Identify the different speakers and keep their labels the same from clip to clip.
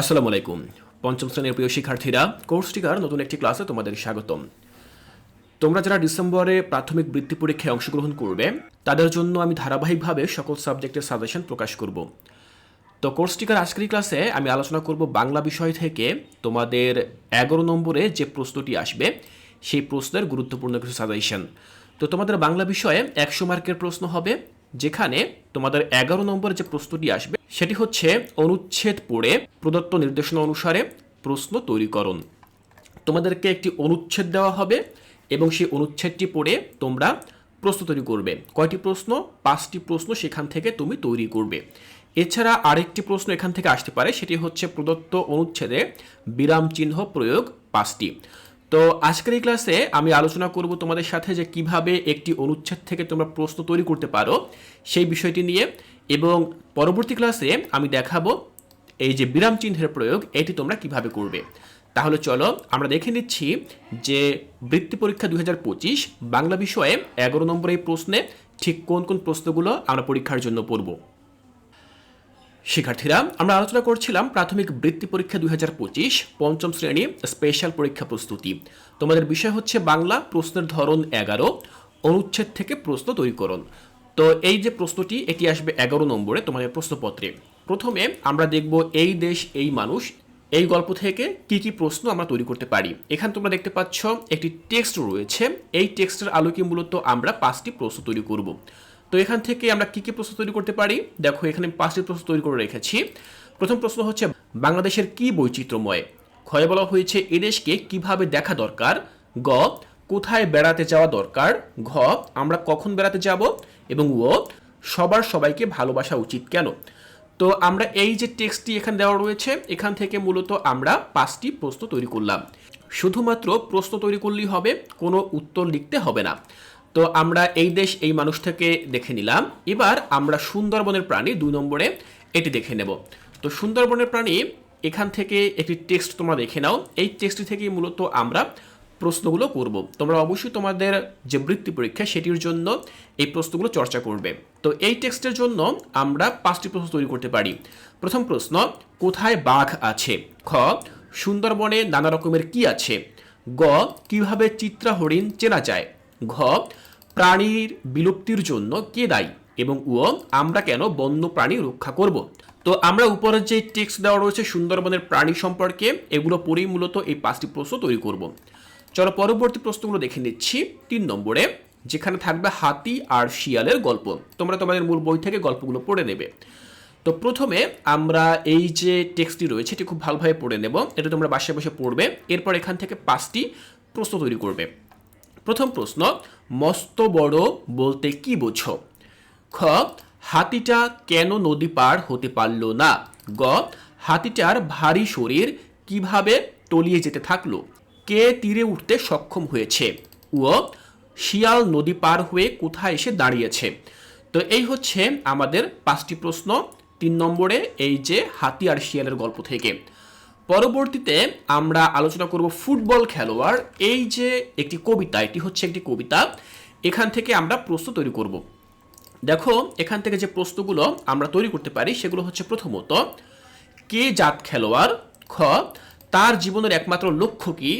Speaker 1: আসসালামু আলাইকুম। পঞ্চম শ্রেণির প্রিয় শিক্ষার্থীরা কোর্স টিকার নতুন একটি ক্লাসে তোমাদের স্বাগতম। তোমরা যারা ডিসেম্বরে প্রাথমিক বৃত্তি পরীক্ষায় অংশগ্রহণ করবে, তাদের জন্য আমি ধারাবাহিকভাবে সকল সাবজেক্টের সাজেশন প্রকাশ করব। তো কোর্স টিকার আজকের ক্লাসে আমি আলোচনা করব বাংলা বিষয় থেকে তোমাদের এগারো নম্বরে যে প্রশ্নটি আসবে, সেই প্রশ্নের গুরুত্বপূর্ণ কিছু সাজেশন। তো তোমাদের বাংলা বিষয়ে একশো মার্কের প্রশ্ন হবে যেখানে তোমাদের এগারো নম্বর যে প্রশ্নটি আসবে, সেটি হচ্ছে অনুচ্ছেদ পড়ে প্রদত্ত নির্দেশনা অনুসারে প্রশ্ন তৈরিকরণ। তোমাদেরকে একটি অনুচ্ছেদ দেওয়া হবে এবং সেই অনুচ্ছেদটি পড়ে তোমরা প্রশ্ন তৈরি করবে। কয়টি প্রশ্ন? পাঁচটি প্রশ্ন সেখান থেকে তুমি তৈরি করবে। এছাড়া আরেকটি প্রশ্ন এখান থেকে আসতে পারে, সেটি হচ্ছে প্রদত্ত অনুচ্ছেদে বিরাম চিহ্ন প্রয়োগ পাঁচটি। তো আজকের এই ক্লাসে আমি আলোচনা করব তোমাদের সাথে যে কীভাবে একটি অনুচ্ছেদ থেকে তোমরা প্রশ্ন তৈরি করতে পারো সেই বিষয়টি নিয়ে এবং পরবর্তী ক্লাসে আমি দেখাবো এই যে বিরাম চিহ্নের প্রয়োগ, এটি তোমরা কীভাবে করবে। তাহলে চলো আমরা দেখে নিচ্ছি যে বৃত্তি পরীক্ষা দু হাজার পঁচিশ বাংলা বিষয়ে এগারো নম্বর এই প্রশ্নে ঠিক কোন কোন প্রশ্নগুলো আমরা পরীক্ষার জন্য পড়ব। শিক্ষার্থীরা, আমরা আলোচনা করছিলাম প্রাথমিক বৃত্তি পরীক্ষা দুই পঞ্চম শ্রেণি স্পেশাল পরীক্ষা প্রস্তুতি। তোমাদের বিষয় হচ্ছে বাংলা, প্রশ্নের ধরন এগারো, অনুচ্ছেদ থেকে প্রশ্ন তৈরিকরণ তো এই যে প্রশ্নটি, এটি আসবে এগারো নম্বরে তোমাদের প্রশ্নপত্রে। প্রথমে আমরা দেখব এই দেশ, এই মানুষ, এই গল্প থেকে কি কি প্রশ্ন আমরা তৈরি করতে পারি। এখানে তোমরা দেখতে পাচ্ছ, একটি টেক্সট রয়েছে। এই টেক্সটের আলোকে মূলত আমরা পাঁচটি প্রশ্ন তৈরি করব। তো এখান থেকে আমরা কি কি প্রশ্ন তৈরি করতে পারি? দেখো, এখানে পাঁচটি প্রশ্ন তৈরি করে রেখেছি। প্রথম প্রশ্ন হচ্ছে, বাংলাদেশের কি বৈচিত্র্যময়? ক্ষয়ে বলা হয়েছে এদেশকে কীভাবে দেখা দরকার? গ, কোথায় বেড়াতে যাওয়া দরকার? ঘ, আমরা কখন বেড়াতে যাব? এবং ও, সবার সবাইকে ভালোবাসা উচিত কেন? তো আমরা এই যে টেক্সটটি এখানে দেওয়া রয়েছে, এখান থেকে মূলত আমরা পাঁচটি প্রশ্ন তৈরি করলাম। শুধুমাত্র প্রশ্ন তৈরি করলেই হবে, কোনো উত্তর লিখতে হবে না। তো আমরা এই দেশ, এই মানুষ থেকে দেখে নিলাম। এবার আমরা সুন্দরবনের প্রাণী দুই নম্বরে এটি দেখে নেব। তো সুন্দরবনের প্রাণী, এখান থেকে একটি টেক্সট তোমরা দেখে নাও। এই টেক্সটটি থেকে মূলত আমরা প্রশ্নগুলো করব। তোমরা অবশ্যই তোমাদের যে বৃত্তি পরীক্ষা, সেটির জন্য এই প্রশ্নগুলো চর্চা করবে। তো এই টেক্সটের জন্য আমরা পাঁচটি প্রশ্ন তৈরি করতে পারি। প্রথম প্রশ্ন, কোথায় বাঘ আছে? খ, সুন্দরবনে নানা রকমের কি আছে? গ, কীভাবে চিত্রা হরিণ চেনা যায়? ঘ, প্রাণীর বিলুপ্তির জন্য কে দায়ী? এবং ও আমরা কেন বন্য প্রাণী রক্ষা করব? তো আমরা উপরের যে টেক্সট দেওয়া রয়েছে সুন্দরবনের প্রাণী সম্পর্কে, এগুলো পড়েই মূলত এই পাঁচটি প্রশ্ন তৈরি করব। চলো পরবর্তী প্রশ্নগুলো দেখে নিচ্ছি তিন নম্বরে, যেখানে থাকবে হাতি আর শিয়ালের গল্প। তোমরা তোমাদের মূল বই থেকে গল্পগুলো পড়ে নেবে। তো প্রথমে আমরা এই যে টেক্সটটি রয়েছে, এটি খুব ভালোভাবে পড়ে নেব। এটা তোমরা বাসায় বসে পড়বে। এরপর এখান থেকে পাঁচটি প্রশ্ন তৈরি করবে। প্রথম প্রশ্ন, মস্ত বড় বলতে কি বোঝো? খ, হাতিটা কেন নদী পার হতে পারল না? গ, হাতিটার ভারী শরীর কীভাবে তলিয়ে যেতে থাকল? কে তীরে উঠতে সক্ষম হয়েছে? ও শিয়াল নদী পার হয়ে কোথায় এসে দাঁড়িয়েছে? তো এই হচ্ছে আমাদের পাঁচটি প্রশ্ন। তিন নম্বরে এই যে হাতি আর শিয়ালের গল্প থেকে। পরবর্তীতে আমরা আলোচনা করব ফুটবল খেলোয়াড়। এই যে একটি কবিতা, এটি হচ্ছে একটি কবিতা, এখান থেকে আমরা প্রশ্ন তৈরি করব। দেখো, এখান থেকে যে প্রশ্নগুলো আমরা তৈরি করতে পারি, সেগুলো হচ্ছে প্রথমত, কে জাত খেলোয়াড়? খ, তার জীবনের একমাত্র লক্ষ্য কি?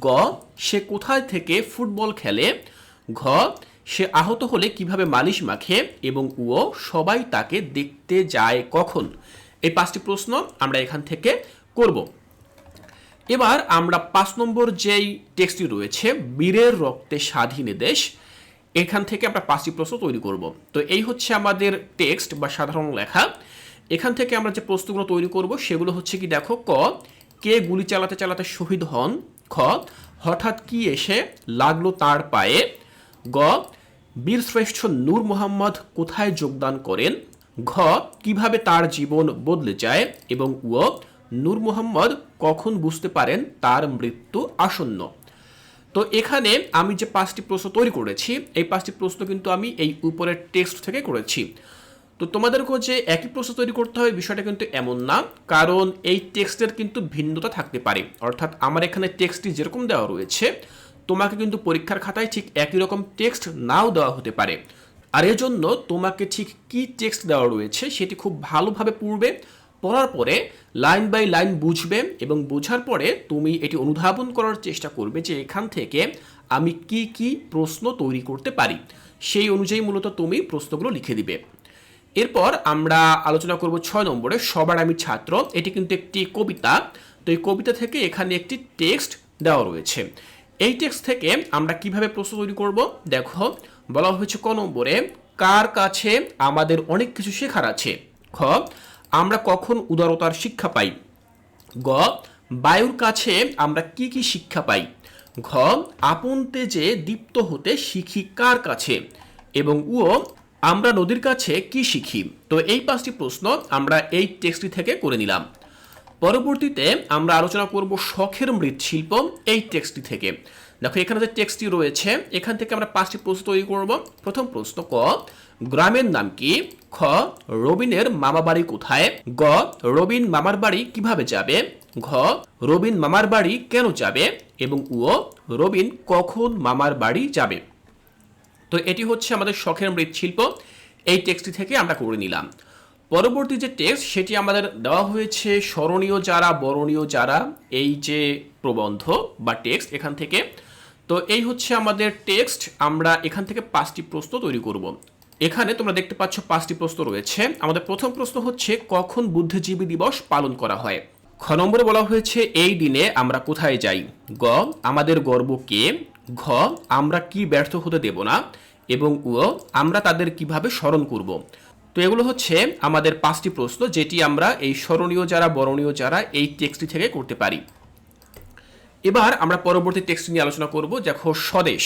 Speaker 1: গ, সে কোথায় থেকে ফুটবল খেলে? ঘ, সে আহত হলে কীভাবে মালিশ মাখে? এবং ও সবাই তাকে দেখতে যায় কখন? এই পাঁচটি প্রশ্ন আমরা এখান থেকে করব। এবার আমরা পাঁচ নম্বর যেই টেক্সটটি রয়েছে, বীরের রক্তে স্বাধীন দেশ, এখান থেকে আমরা পাঁচটি প্রশ্ন তৈরি করব। তো এই হচ্ছে আমাদের টেক্সট বা সাধারণ লেখা। এখান থেকে আমরা যে প্রশ্নগুলো তৈরি করব, সেগুলো হচ্ছে কি, দেখো, ক, কে গুলি চালাতে চালাতে শহীদ হন? খ, হঠাৎ কি এসে লাগল তার পায়ে? গ বীরশ্রেষ্ঠ নূর মোহাম্মদ কোথায় যোগদান করেন? ঘ, কীভাবে তার জীবন বদলে যায়? এবং ও নূর মোহাম্মদ কখন বুঝতে পারেন তার মৃত্যু আসন্ন? তো এখানে আমি যে পাঁচটি প্রশ্ন তৈরি করেছি, এই পাঁচটি প্রশ্ন কিন্তু আমি এই উপরের টেক্সট থেকে করেছি। তো তোমাদেরকেও যে একই প্রশ্ন তৈরি করতে হবে বিষয়টা কিন্তু এমন না, কারণ এই টেক্সটের কিন্তু ভিন্নতা থাকতে পারে। অর্থাৎ আমার এখানে টেক্সটটি যেরকম দেওয়া রয়েছে, তোমাকে কিন্তু পরীক্ষার খাতায় ঠিক একই রকম টেক্সট নাও দেওয়া হতে পারে। আর এজন্য তোমাকে ঠিক কি টেক্সট দেওয়া রয়েছে সেটি খুব ভালোভাবে পড়বে পড়ার পরে লাইন বাই লাইন বুঝবে এবং বোঝার পরে তুমি এটি অনুধাবন করার চেষ্টা করবে যে এখান থেকে আমি কি কি প্রশ্ন তৈরি করতে পারি। সেই অনুযায়ী মূলত তুমি প্রশ্নগুলো লিখে দিবে। এরপর আমরা আলোচনা করব ছয় নম্বরে, সবার আমি ছাত্র। এটি কিন্তু একটি কবিতা। তো এই কবিতা থেকে এখানে একটি টেক্সট দেওয়া রয়েছে। এই টেক্সট থেকে আমরা কীভাবে প্রশ্ন তৈরি করব? দেখো, বলা হয়েছে ক নম্বরে, কার কাছে আমাদের অনেক কিছু শেখার আছে? খ আমরা কখন উদারতার শিক্ষা পাই? গ, বায়ুর কাছে আমরা কি কি শিক্ষা পাই? ঘ, আপন তেজে দীপ্ত হতে শিখি কার কাছে? এবং উ, আমরা নদীর কাছে কি শিখি? তো এই পাঁচটি প্রশ্ন আমরা এই টেক্সটটি থেকে করে নিলাম। পরবর্তীতে আমরা আলোচনা করব শখের মৃৎশিল্প এই টেক্সটটি থেকে। দেখো, এখানে যে টেক্সটটি রয়েছে, এখান থেকে আমরা পাঁচটি প্রশ্ন তৈরি করব। প্রথম প্রশ্ন ক, গ্রামের নাম কি? খ, রবিনের মামা বাড়ি কোথায়? গ, রবিন মামার বাড়ি কীভাবে যাবে? ঘ, রবিন মামার বাড়ি কেন যাবে? এবং উ, রবিন কখন মামার বাড়ি যাবে? তো এটি হচ্ছে আমাদের শখের মৃৎশিল্প। এই টেক্সটটি থেকে আমরা করে নিলাম। পরবর্তী যে টেক্সট সেটি আমাদের দেওয়া হয়েছে স্মরণীয় যারা, বরণীয় যারা, এই যে প্রবন্ধ বা টেক্সট এখান থেকে। তো এই হচ্ছে আমাদের টেক্সট আমরা এখান থেকে পাঁচটি প্রশ্ন তৈরি করব। এখানে তোমরা দেখতে পাচ্ছ পাঁচটি প্রশ্ন রয়েছে। আমাদের প্রথম প্রশ্ন হচ্ছে, কখন বুদ্ধিজীবী দিবস পালন করা হয়? খ নম্বরে বলা হয়েছে, এই দিনে আমরা কোথায় যাই? গ, আমাদের গর্ব কে? ঘ, আমরা কি ব্যর্থ হতে দেব না? এবং উ আমরা তাদের কীভাবে স্মরণ করব? তো এগুলো হচ্ছে আমাদের পাঁচটি প্রশ্ন যেটি আমরা এই স্মরণীয় যারা, বরণীয় যারা এই টেক্সটটি থেকে করতে পারি। এবার আমরা পরবর্তী টেক্সট নিয়ে আলোচনা করব, দেখো স্বদেশ।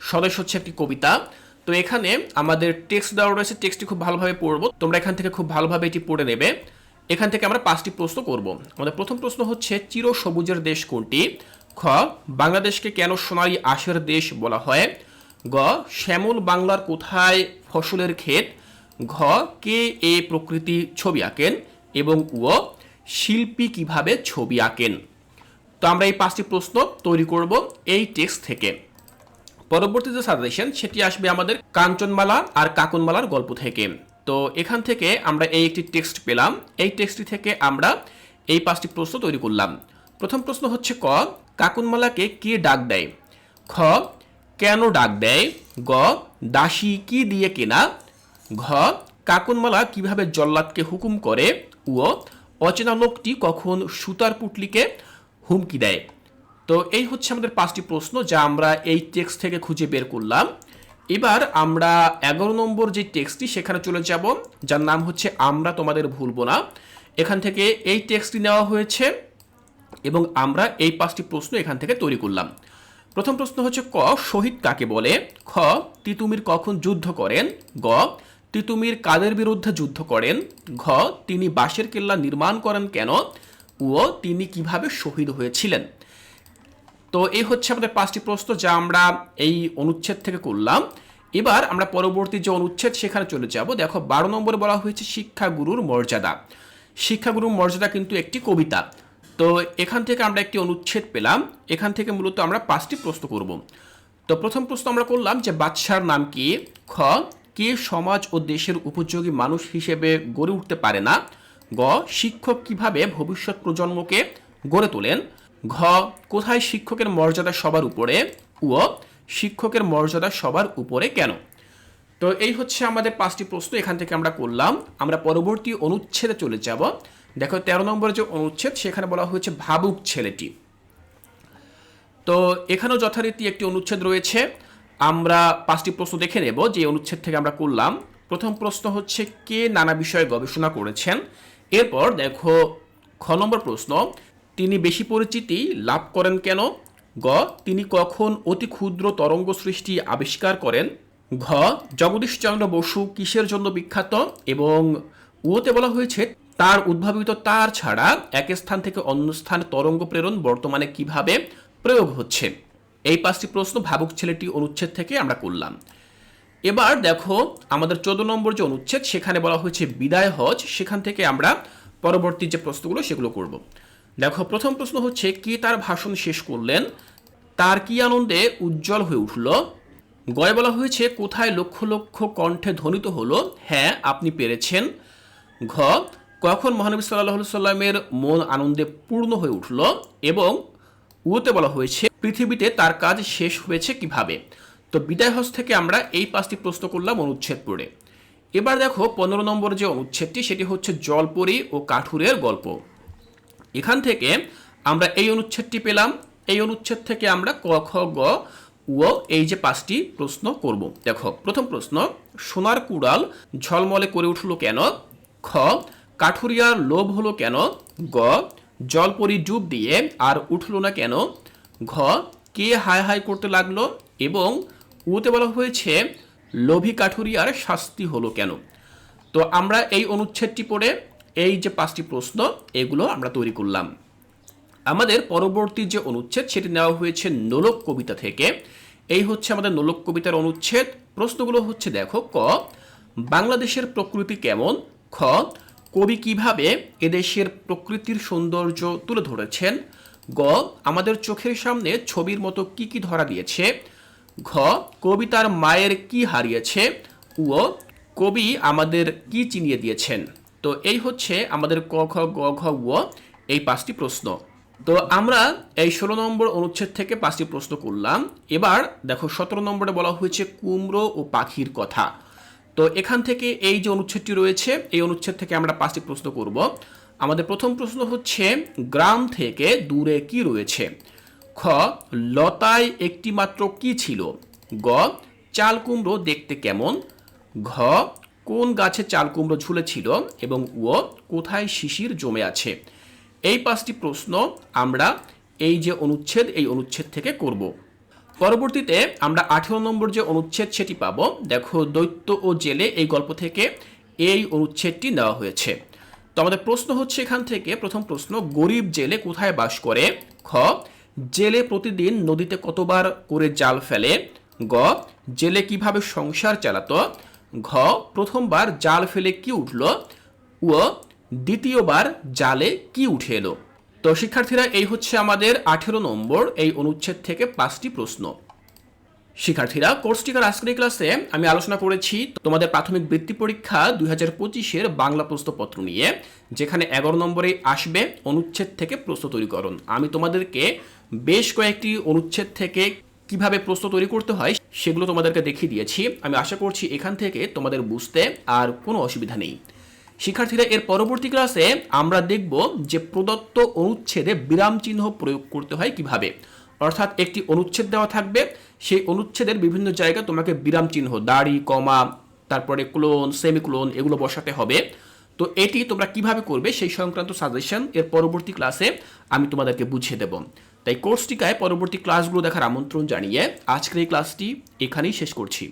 Speaker 1: স্বদেশ হচ্ছে একটি কবিতা। তো এখানে আমাদের টেক্সট দেওয়া রয়েছে টেক্সটটি খুব ভালোভাবে পড়ব। তোমরা এখান থেকে খুব ভালোভাবে এটি পড়ে নেবে। এখান থেকে আমরা পাঁচটি প্রশ্ন করব। আমাদের প্রথম প্রশ্ন হচ্ছে, চির সবুজের দেশ কোনটি? খ, বাংলাদেশকে কেন সোনালী আশের দেশ বলা হয়? গ, শ্যামল বাংলার কোথায় ফসলের ক্ষেত? ঘ, কে এ প্রকৃতি ছবি আঁকেন এবং উ, শিল্পী কীভাবে ছবি আঁকেন? তো আমরা এই পাঁচটি প্রশ্ন তৈরি করব এই টেক্সট থেকে। পরবর্তী যে সাজেশন, সেটি আসবে আমাদের কাঞ্চনমালা আর কাকুনমালার গল্প থেকে। তো এখান থেকে আমরা এই একটি টেক্সট পেলাম। এই টেক্সটটি থেকে আমরা এই পাঁচটি প্রশ্ন তৈরি করলাম। প্রথম প্রশ্ন হচ্ছে ক, কাকুনমালাকে কে ডাক দেয়? খ, কেন ডাক দেয়? গ, দাসী কি দিয়ে কেনা? ঘ, কাকুনমালা কীভাবে জল্লাদকে হুকুম করে? ও অচেনা লোকটি কখন সুতার পুটলিকে হুমকি দেয়? তো এই হচ্ছে আমাদের পাঁচটি প্রশ্ন যা আমরা এই টেক্সট থেকে খুঁজে বের করলাম। এবার আমরা এগারো নম্বর যে টেক্সটটি সেখানে চলে যাব, যার নাম হচ্ছে আমরা তোমাদের ভুলবো না। এখান থেকে এই টেক্সটটি নেওয়া হয়েছে এবং আমরা এই পাঁচটি প্রশ্ন এখান থেকে তৈরি করলাম। প্রথম প্রশ্ন হচ্ছে ক, শহীদ কাকে বলে? খ, তিতুমির কখন যুদ্ধ করেন? গ তিতুমির কাদের বিরুদ্ধে যুদ্ধ করেন? ঘ, তিনি বাঁশের কেল্লা নির্মাণ করেন কেন? ও তিনি কীভাবে শহীদ হয়েছিলেন? তো এই হচ্ছে আমাদের পাঁচটি প্রশ্ন যা আমরা এই অনুচ্ছেদ থেকে করলাম। এবার আমরা পরবর্তী যে অনুচ্ছেদ, সেখানে চলে যাব। দেখো, বারো নম্বরে বলা হয়েছে, শিক্ষাগুরুর মর্যাদা। শিক্ষাগুরুর মর্যাদা কিন্তু একটি কবিতা। তো এখান থেকে আমরা একটি অনুচ্ছেদ পেলাম। এখান থেকে মূলত আমরা পাঁচটি প্রশ্ন করব। তো প্রথম প্রশ্ন আমরা করলাম যে, বাদশার নাম কি? খ কে সমাজ ও দেশের উপযোগী মানুষ হিসেবে গড়ে উঠতে পারে না? গ, শিক্ষক কীভাবে ভবিষ্যৎ প্রজন্মকে গড়ে তোলেন? ঘ, কোথায় শিক্ষকের মর্যাদা সবার উপরে? ও শিক্ষকের মর্যাদা সবার উপরে কেন? তো এই হচ্ছে আমাদের পাঁচটি প্রশ্ন, এখান থেকে আমরা করলাম। আমরা পরবর্তী অনুচ্ছেদে চলে যাব। দেখো, তেরো নম্বর যে অনুচ্ছেদ, সেখানে বলা হয়েছে ভাবুক ছেলেটি। তো এখানেও যথারীতি একটি অনুচ্ছেদ রয়েছে। আমরা পাঁচটি প্রশ্ন দেখে নেব যে অনুচ্ছেদ থেকে আমরা করলাম। প্রথম প্রশ্ন হচ্ছে, কে নানা বিষয়ে গবেষণা করেছেন? এরপর দেখো, খ নম্বর প্রশ্ন, তিনি বেশি পরিচিতি লাভ করেন কেন? গ, তিনি কখন অতি ক্ষুদ্র তরঙ্গ সৃষ্টি আবিষ্কার করেন? ঘ জগদীশচন্দ্র বসু কিসের জন্য বিখ্যাত? এবং উতে বলা হয়েছে, তার উদ্ভাবিত তার ছাড়া এক স্থান থেকে অন্য স্থানে তরঙ্গ প্রেরণ বর্তমানে কীভাবে প্রয়োগ হচ্ছে? এই পাঁচটি প্রশ্ন ভাবুক ছেলেটি অনুচ্ছেদ থেকে আমরা করলাম। এবার দেখো, আমাদের চোদ্দ নম্বর যে অনুচ্ছেদ, সেখানে বলা হয়েছে বিদায় হজ, সেখান থেকে আমরা পরবর্তী যে প্রশ্নগুলো, সেগুলো করব। দেখো, প্রথম প্রশ্ন হচ্ছে, কে তার ভাষণ শেষ করলেন? তার কি আনন্দে উজ্জ্বল হয়ে উঠল? গয়ে বলা হয়েছে, কোথায় লক্ষ লক্ষ কণ্ঠে ধ্বনিত হলো? হ্যাঁ আপনি পেরেছেন। ঘ, কখন মহানবী সাল্লাহ সাল্লামের মন আনন্দে পূর্ণ হয়ে উঠল? এবং উতে বলা হয়েছে, পৃথিবীতে তার কাজ শেষ হয়েছে কীভাবে? তো বিদায় হজ থেকে আমরা এই পাঁচটি প্রশ্ন করলাম অনুচ্ছেদ পড়ে এবার দেখো পনেরো নম্বর যে অনুচ্ছেদটি, সেটি হচ্ছে জলপরি ও কাঠুরের গল্প। এখান থেকে আমরা এই অনুচ্ছেদটি পেলাম। এই অনুচ্ছেদ থেকে আমরা ক, খ, গ ও এই যে পাঁচটি প্রশ্ন করব। দেখো, প্রথম প্রশ্ন, সোনার কুড়াল ঝলমলে করে উঠল কেন? খ, কাঠুরিয়ার লোভ হলো কেন? গ জলপরি ডুব দিয়ে আর উঠল না কেন? ঘ, কে হায় হায় করতে লাগল এবং উতে বলা হয়েছে, লোভী কাঠুরিয়ার শাস্তি হলো কেন? তো আমরা এই অনুচ্ছেদটি পড়ে এই যে পাঁচটি প্রশ্ন, এগুলো আমরা তৈরি করলাম। আমাদের পরবর্তী যে অনুচ্ছেদ, সেটি নেওয়া হয়েছে নোলক কবিতা থেকে। এই হচ্ছে আমাদের নোলক কবিতার অনুচ্ছেদ। প্রশ্নগুলো হচ্ছে, দেখো, ক, বাংলাদেশের প্রকৃতি কেমন? খ কবি কীভাবে এদেশের প্রকৃতির সৌন্দর্য তুলে ধরেছেন? গ, আমাদের চোখের সামনে ছবির মতো কি কি ধরা দিয়েছে? ঘ কবি তার মায়ের কি হারিয়েছে? ও কবি আমাদের কি চিনিয়ে দিয়েছেন? তো এই হচ্ছে আমাদের ক, খ, গ, ঘ ও এই পাঁচটি প্রশ্ন। তো আমরা এই ষোলো নম্বর অনুচ্ছেদ থেকে পাঁচটি প্রশ্ন করলাম। এবার দেখো, সতেরো নম্বরে বলা হয়েছে কুমড়ো ও পাখির কথা। তো এখান থেকে এই যে অনুচ্ছেদটি রয়েছে, এই অনুচ্ছেদ থেকে আমরা পাঁচটি প্রশ্ন করব। আমাদের প্রথম প্রশ্ন হচ্ছে, গ্রাম থেকে দূরে কি রয়েছে? খ, লতায় একটি মাত্র কি ছিল? গ, চাল কুমড়ো দেখতে কেমন? ঘ, কোন গাছে চাল কুমড়ো ঝুলেছিল? এবং ও কোথায় শিশির জমে আছে? এই পাঁচটি প্রশ্ন আমরা এই যে অনুচ্ছেদ, এই অনুচ্ছেদ থেকে করব। পরবর্তীতে আমরা আঠেরো নম্বর যে অনুচ্ছেদ সেটি পাব। দেখো, দৈত্য ও জেলে এই গল্প থেকে এই অনুচ্ছেদটি নেওয়া হয়েছে। তো আমাদের প্রশ্ন হচ্ছে এখান থেকে, প্রথম প্রশ্ন, গরিব জেলে কোথায় বাস করে? খ, জেলে প্রতিদিন নদীতে কতবার করে জাল ফেলে? গ, জেলে কীভাবে সংসার চালাতো? ঘ, প্রথমবার জাল ফেলে কি উঠল? ও দ্বিতীয়বার জালে কি উঠে এলো? তো শিক্ষার্থীরা, এই হচ্ছে আমাদের আঠেরো নম্বর, এই অনুচ্ছেদ থেকে পাঁচটি প্রশ্ন। শিক্ষার্থীরা, কোর্সটিকার আজকের এই ক্লাসে আমি আলোচনা করেছি তোমাদের প্রাথমিক বৃত্তি পরীক্ষা দুই হাজার পঁচিশের বাংলা প্রশ্নপত্র নিয়ে, যেখানে এগারো নম্বরে আসবে অনুচ্ছেদ থেকে প্রশ্ন তৈরিকরণ। আমি তোমাদেরকে বেশ কয়েকটি অনুচ্ছেদ থেকে কীভাবে প্রশ্ন তৈরি করতে হয় সেগুলো তোমাদেরকে দেখিয়ে দিয়েছি। আমি আশা করছি এখান থেকে তোমাদের বুঝতে আর কোনো অসুবিধা নেই। শিক্ষার্থীরা এর পরবর্তী ক্লাসে আমরা দেখব যে প্রদত্ত অনুচ্ছেদে বিরাম চিহ্ন প্রয়োগ করতে হয় কীভাবে। অর্থাৎ একটি অনুচ্ছেদ দেওয়া থাকবে, সেই অনুচ্ছেদের বিভিন্ন জায়গায় তোমাকে বিরাম চিহ্ন, দাড়ি, কমা, তারপরে ক্লোন, সেমিক্লোন এগুলো বসাতে হবে। তো এটি তোমরা কীভাবে করবে সেই সংক্রান্ত সাজেশন এর পরবর্তী ক্লাসে আমি তোমাদেরকে বুঝিয়ে দেব। তাই কোর্সটিকায় পরবর্তী ক্লাসগুলো দেখার আমন্ত্রণ জানিয়ে আজকের এই ক্লাসটি এখানেই শেষ করছি।